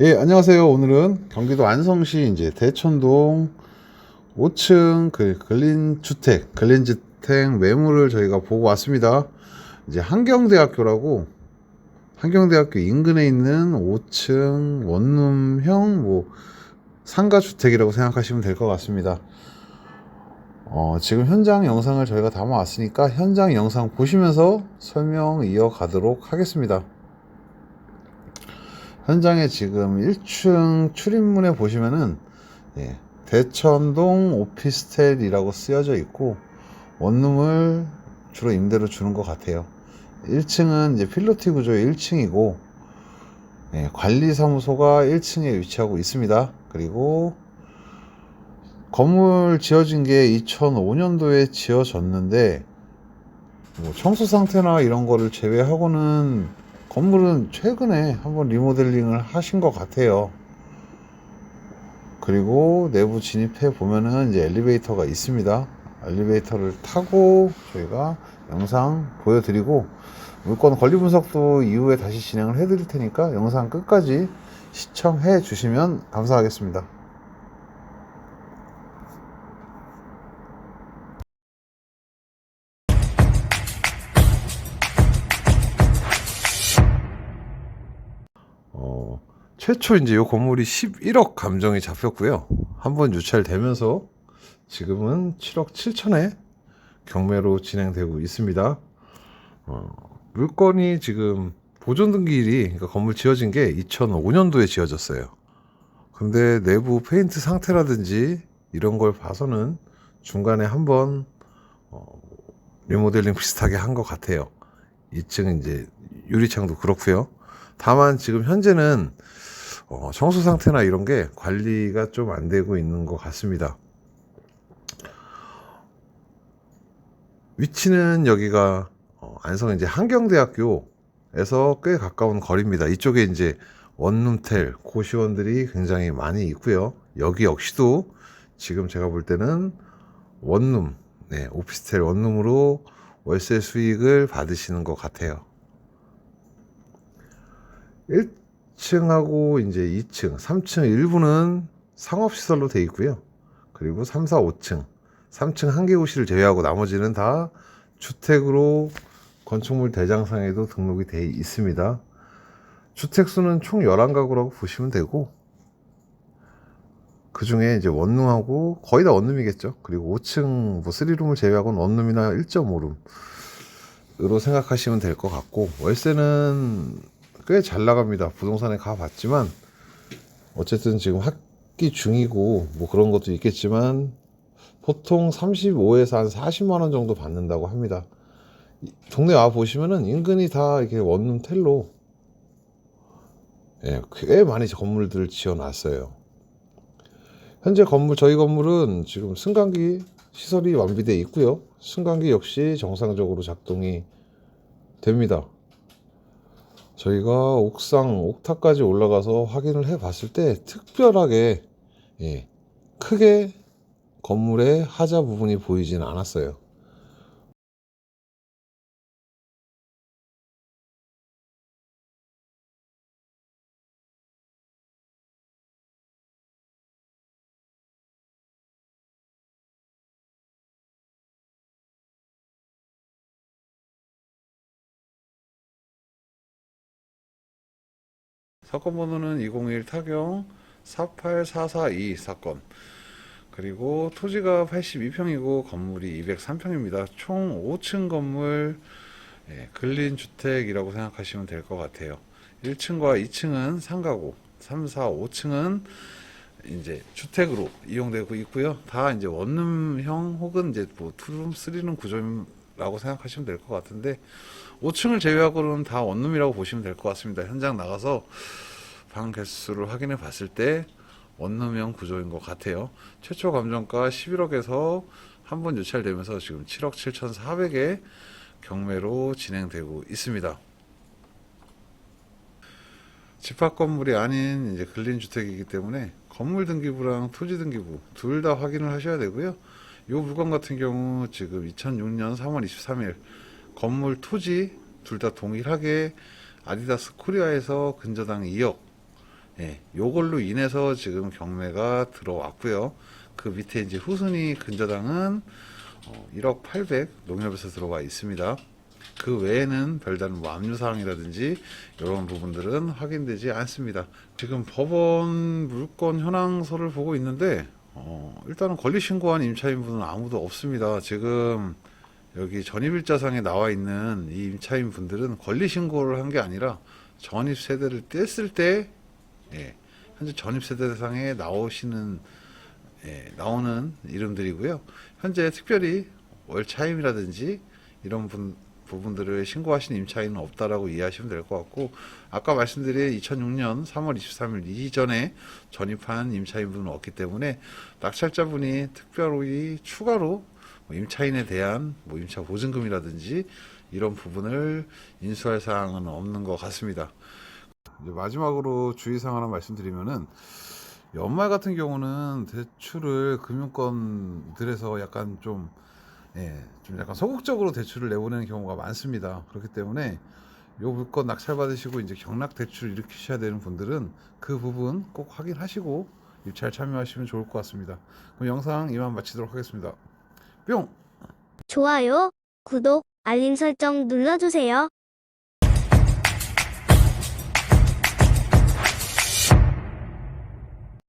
예, 안녕하세요. 오늘은 경기도 안성시 이제 대천동 5층 그 근린 주택, 근린 주택 매물을 저희가 보고 왔습니다. 이제 한경대학교라고 한경대학교 인근에 있는 5층 원룸형 뭐 상가 주택이라고 생각하시면 될 것 같습니다. 어, 지금 현장 영상을 저희가 담아 왔으니까 현장 영상 보시면서 설명 이어가도록 하겠습니다. 현장에 지금 1층 출입문에 보시면은 예, 대천동 오피스텔이라고 쓰여져 있고 원룸을 주로 임대로 주는 것 같아요. 1층은 이제 필로티 구조의 1층이고 예, 관리사무소가 1층에 위치하고 있습니다. 그리고 건물 지어진 게 2005년도에 지어졌는데 뭐 청소 상태나 이런 거를 제외하고는 건물은 최근에 한번 리모델링을 하신 것 같아요. 그리고 내부 진입해 보면은 이제 엘리베이터가 있습니다. 엘리베이터를 타고 저희가 영상 보여드리고 물건 권리 분석도 이후에 다시 진행을 해드릴 테니까 영상 끝까지 시청해 주시면 감사하겠습니다. 최초 이제 이 건물이 11억 감정이 잡혔고요. 한번 유찰되면서 지금은 7억 7천에 경매로 진행되고 있습니다. 어, 물건이 지금 보존 등기일이 그러니까 건물 지어진 게 2005년도에 지어졌어요. 근데 내부 페인트 상태라든지 이런 걸 봐서는 중간에 한번 어, 리모델링 비슷하게 한 것 같아요. 2층 이제 유리창도 그렇고요. 다만 지금 현재는 어, 청소 상태나 이런 게 관리가 좀 안 되고 있는 것 같습니다. 위치는 여기가 어, 안성 이제 한경대학교에서 꽤 가까운 거리입니다. 이쪽에 이제 원룸텔 고시원들이 굉장히 많이 있고요. 여기 역시도 지금 제가 볼 때는 원룸, 네, 오피스텔 원룸으로 월세 수익을 받으시는 것 같아요. 1층하고 이제 2층, 3층 일부는 상업시설로 돼 있고요. 그리고 3, 4, 5층, 3층 한 개 호실을 제외하고 나머지는 다 주택으로 건축물 대장상에도 등록이 돼 있습니다. 주택수는 총 11가구라고 보시면 되고, 그 중에 이제 원룸하고 거의 다 원룸이겠죠. 그리고 5층 뭐 3룸을 제외하고는 원룸이나 1.5룸으로 생각하시면 될 것 같고, 월세는 꽤 잘 나갑니다. 부동산에 가봤지만 어쨌든 지금 학기 중이고 뭐 그런 것도 있겠지만 보통 35에서 한 40만 원 정도 받는다고 합니다. 이 동네 와 보시면은 인근이 다 이렇게 원룸 텔로 예, 꽤 많이 건물들을 지어 놨어요. 현재 건물 저희 건물은 지금 승강기 시설이 완비되어 있고요. 승강기 역시 정상적으로 작동이 됩니다. 저희가 옥상 옥탑까지 올라가서 확인을 해 봤을 때 특별하게 예, 크게 건물의 하자 부분이 보이진 않았어요. 사건 번호는 201 타경 48442 사건. 그리고 토지가 82평이고 건물이 203평입니다. 총 5층 건물 예, 근린 주택이라고 생각하시면 될 것 같아요. 1층과 2층은 상가고 3, 4, 5층은 이제 주택으로 이용되고 있고요. 다 이제 원룸형 혹은 이제 뭐 투룸, 쓰리룸 구조라고 생각하시면 될 것 같은데 5층을 제외하고는 다 원룸이라고 보시면 될 것 같습니다. 현장 나가서 방 개수를 확인해 봤을 때 원룸형 구조인 것 같아요. 최초 감정가 11억에서 한 번 유찰되면서 지금 7억 7,400에 경매로 진행되고 있습니다. 집합 건물이 아닌 이제 근린 주택이기 때문에 건물 등기부랑 토지 등기부 둘 다 확인을 하셔야 되고요. 이 물건 같은 경우 지금 2006년 3월 23일 건물 토지 둘 다 동일하게 아디다스 코리아에서 근저당 2억 예, 요걸로 인해서 지금 경매가 들어왔고요. 그 밑에 이제 후순위 근저당은 어, 1억 800 농협에서 들어와 있습니다. 그 외에는 별다른 뭐 압류 사항이라든지 이런 부분들은 확인되지 않습니다. 지금 법원 물건 현황서를 보고 있는데 어, 일단은 권리 신고한 임차인분은 아무도 없습니다. 지금 여기 전입일자상에 나와 있는 이 임차인 분들은 권리 신고를 한 게 아니라 전입 세대를 뗐을 때 예, 현재 전입 세대상에 나오시는 예, 나오는 이름들이고요. 현재 특별히 월 차임이라든지 이런 분, 부분들을 신고하신 임차인은 없다라고 이해하시면 될 것 같고 아까 말씀드린 2006년 3월 23일 이전에 전입한 임차인분은 없기 때문에 낙찰자분이 특별히 추가로 뭐 임차인에 대한 뭐 임차 보증금이라든지 이런 부분을 인수할 사항은 없는 것 같습니다. 이제 마지막으로 주의사항 하나 말씀드리면은 연말 같은 경우는 대출을 금융권들에서 약간 좀, 예, 좀 약간 소극적으로 대출을 내보내는 경우가 많습니다. 그렇기 때문에 요 물건 낙찰 받으시고 이제 경락 대출 일으키셔야 되는 분들은 그 부분 꼭 확인하시고 입찰 참여하시면 좋을 것 같습니다. 그럼 영상 이만 마치도록 하겠습니다. 뿅! 좋아요, 구독, 알림 설정 눌러주세요.